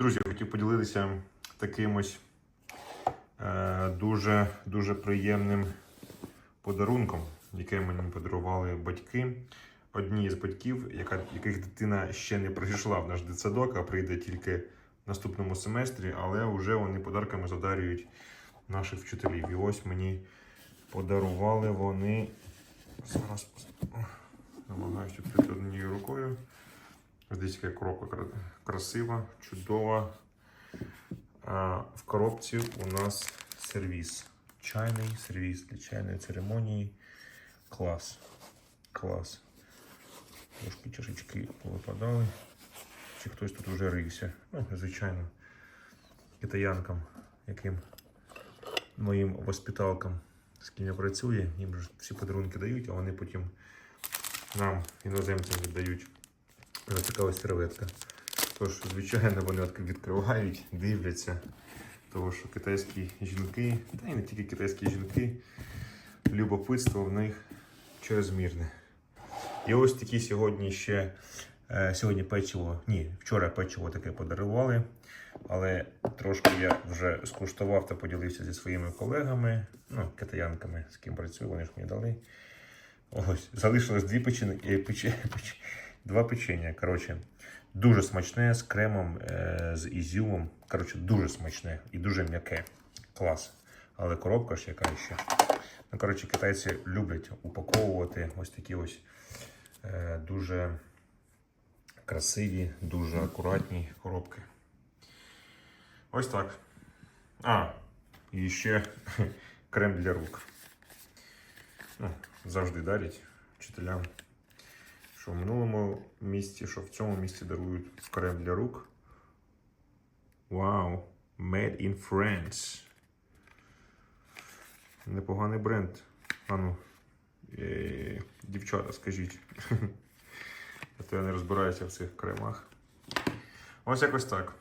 Друзі, хотів поділитися таким ось е, дуже, дуже приємним подарунком, який мені подарували батьки. Одні з батьків, яка, яких дитина ще не прийшла в наш дитсадок, а прийде тільки в наступному семестрі, але вже вони подарками задарюють наших вчителів. І ось мені подарували вони. Зараз намагаюся відкрити однією рукою. Дивіться, яка коробка красива, чудова. В коробці у нас сервіс. Чайний сервіс для чайної церемонії. Клас. Клас. Трошки чашечки повипадали. Чи хтось тут вже рився. Ну, звичайно, китаянкам, яким моїм воспиталкам, з ким я працюю, їм всі подарунки дають, а вони потім нам, іноземцям, віддають. Ось така ось серветка. Тож, звичайно, вони відкривають, дивляться. Тому що китайські жінки, та й не тільки китайські жінки, любопитство в них чрезмірне. І ось такі сьогодні ще е, сьогодні печиво. Ні, вчора печиво таке подарували. Але трошки я вже скуштував та поділився зі своїми колегами, ну, китаянками, з ким працюю, вони ж мені дали. Ось, залишилось дві печені, е, печ- два печення. Коротше, дуже смачне з кремом, е, з ізюмом. Коротше, дуже смачне і дуже м'яке. Клас. Але коробка ж яка ще. Ну, коротше, китайці люблять упаковувати ось такі ось е, дуже красиві, дуже акуратні коробки. Ось так. А, і ще крем для рук. Ну, завжди дарять вчителям. Що в минулому місці, що в цьому місці дарують крем для рук. Вау! Made in France. Непоганий бренд. Ану, е, дівчата, скажіть. А то я не розбираюся в цих кремах. Ось якось так.